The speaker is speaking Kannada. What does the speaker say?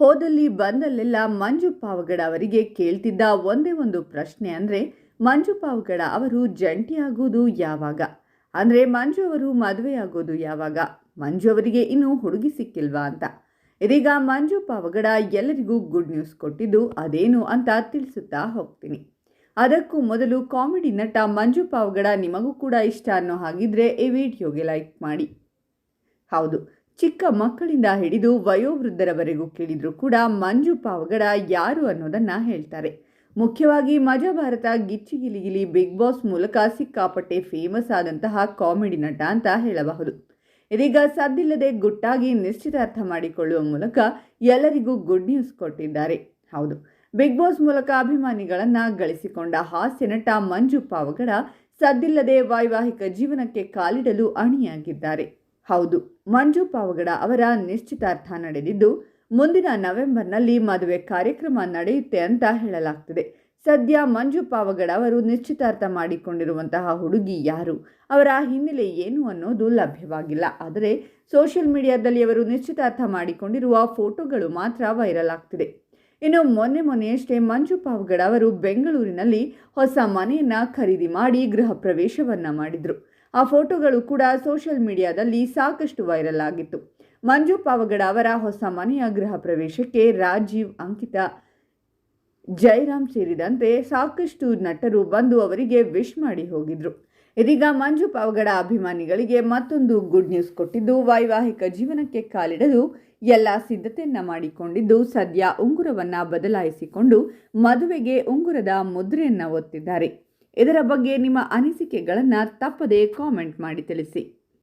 ಹೋದಲ್ಲಿ ಬಂದಲ್ಲೆಲ್ಲ ಮಂಜು ಪಾವಗಡ ಅವರಿಗೆ ಕೇಳ್ತಿದ್ದ ಒಂದೇ ಒಂದು ಪ್ರಶ್ನೆ ಅಂದರೆ, ಮಂಜು ಪಾವಗಡ ಅವರು ಜಂಟಿಯಾಗೋದು ಯಾವಾಗ? ಅಂದರೆ, ಮಂಜು ಅವರು ಮದುವೆಯಾಗೋದು ಯಾವಾಗ? ಮಂಜು ಅವರಿಗೆ ಇನ್ನೂ ಹುಡುಗಿ ಸಿಕ್ಕಿಲ್ವಾ ಅಂತ? ಇದೀಗ ಮಂಜು ಪಾವಗಡ ಎಲ್ಲರಿಗೂ ಗುಡ್ ನ್ಯೂಸ್ ಕೊಟ್ಟಿದ್ದು ಅದೇನು ಅಂತ ತಿಳಿಸುತ್ತಾ ಹೋಗ್ತೀನಿ. ಅದಕ್ಕೂ ಮೊದಲು ಕಾಮಿಡಿ ನಟ ಮಂಜು ಪಾವಗಡ ನಿಮಗೂ ಕೂಡ ಇಷ್ಟ ಅನ್ನೋ ಹಾಗಿದ್ರೆ ಈ ವಿಡಿಯೋಗೆ ಲೈಕ್ ಮಾಡಿ. ಹೌದು ಚಿಕ್ಕ ಮಕ್ಕಳಿಂದ ಹಿಡಿದು ವಯೋವೃದ್ಧರವರೆಗೂ ಕೇಳಿದರೂ ಕೂಡ ಮಂಜು ಪಾವಗಡ ಯಾರು ಅನ್ನೋದನ್ನು ಹೇಳ್ತಾರೆ. ಮುಖ್ಯವಾಗಿ ಮಜಾ ಭಾರತ, ಗಿಚ್ಚಿ ಗಿಲಿಗಿಲಿ ಬಿಗ್ ಬಾಸ್ ಮೂಲಕ ಸಿಕ್ಕಾಪಟ್ಟೆ ಫೇಮಸ್ ಆದಂತಹ ಕಾಮಿಡಿ ನಟ ಅಂತ ಹೇಳಬಹುದು. ಇದೀಗ ಸದ್ದಿಲ್ಲದೆ ಗುಟ್ಟಾಗಿ ನಿಶ್ಚಿತಾರ್ಥ ಮಾಡಿಕೊಳ್ಳುವ ಮೂಲಕ ಎಲ್ಲರಿಗೂ ಗುಡ್ ನ್ಯೂಸ್ ಕೊಟ್ಟಿದ್ದಾರೆ. ಹೌದು, ಬಿಗ್ ಬಾಸ್ ಮೂಲಕ ಅಭಿಮಾನಿಗಳನ್ನ ಗಳಿಸಿಕೊಂಡ ಹಾಸ್ಯ ನಟ ಮಂಜು ಪಾವಗಡ ಸದ್ದಿಲ್ಲದೆ ವೈವಾಹಿಕ ಜೀವನಕ್ಕೆ ಕಾಲಿಡಲು ಅಣಿಯಾಗಿದ್ದಾರೆ. ಹೌದು. ಮಂಜು ಪಾವಗಡ ಅವರ ನಿಶ್ಚಿತಾರ್ಥ ನಡೆದಿದ್ದು, ಮುಂದಿನ ನವೆಂಬರ್ನಲ್ಲಿ ಮದುವೆ ಕಾರ್ಯಕ್ರಮ ನಡೆಯುತ್ತೆ ಅಂತ ಹೇಳಲಾಗ್ತದೆ. ಸದ್ಯ ಮಂಜು ಪಾವಗಡ ಅವರು ನಿಶ್ಚಿತಾರ್ಥ ಮಾಡಿಕೊಂಡಿರುವಂತಹ ಹುಡುಗಿ ಯಾರು? ಅವರ ಹಿನ್ನೆಲೆ ಏನು ಅನ್ನೋದು ಲಭ್ಯವಾಗಿಲ್ಲ. ಆದರೆ ಸೋಷಿಯಲ್ ಮೀಡಿಯಾದಲ್ಲಿ ಅವರು ನಿಶ್ಚಿತಾರ್ಥ ಮಾಡಿಕೊಂಡಿರುವ ಫೋಟೋಗಳು ಮಾತ್ರ ವೈರಲ್ ಆಗ್ತಿದೆ. ಇನ್ನು ಮೊನ್ನೆ ಮೊನ್ನೆಯಷ್ಟೇ ಮಂಜು ಪಾವಗಡ ಅವರು ಬೆಂಗಳೂರಿನಲ್ಲಿ ಹೊಸ ಮನೆಯನ್ನು ಖರೀದಿ ಮಾಡಿ ಗೃಹ ಪ್ರವೇಶವನ್ನು ಮಾಡಿದ್ರು. ಆ ಫೋಟೋಗಳು ಕೂಡ ಸೋಷಿಯಲ್ ಮೀಡಿಯಾದಲ್ಲಿ ಸಾಕಷ್ಟು ವೈರಲ್ ಆಗಿತ್ತು. ಮಂಜು ಪಾವಗಡ ಅವರ ಹೊಸ ಮನೆಯ ಗೃಹ ಪ್ರವೇಶಕ್ಕೆ ರಾಜೀವ್ ಅಂಕಿತ ಜಯರಾಮ್ ಸೇರಿದಂತೆ ಸಾಕಷ್ಟು ನಟರು ಬಂದು ಅವರಿಗೆ ವಿಶ್ ಮಾಡಿ ಹೋಗಿದ್ರು. ಇದೀಗ ಮಂಜು ಪಾವಗಡ ಅಭಿಮಾನಿಗಳಿಗೆ ಮತ್ತೊಂದು ಗುಡ್ ನ್ಯೂಸ್ ಕೊಟ್ಟಿದ್ದು, ವೈವಾಹಿಕ ಜೀವನಕ್ಕೆ ಕಾಲಿಡಲು ಎಲ್ಲ ಸಿದ್ಧತೆಯನ್ನ ಮಾಡಿಕೊಂಡಿದ್ದು, ಸದ್ಯ ಉಂಗುರವನ್ನ ಬದಲಾಯಿಸಿಕೊಂಡು ಮದುವೆಗೆ ಉಂಗುರದ ಮುದ್ರೆಯನ್ನ ಒತ್ತಿದ್ದಾರೆ. ಇದರ ಬಗ್ಗೆ ನಿಮ್ಮ ಅನಿಸಿಕೆಗಳನ್ನು ತಪ್ಪದೇ ಕಾಮೆಂಟ್ ಮಾಡಿ ತಿಳಿಸಿ.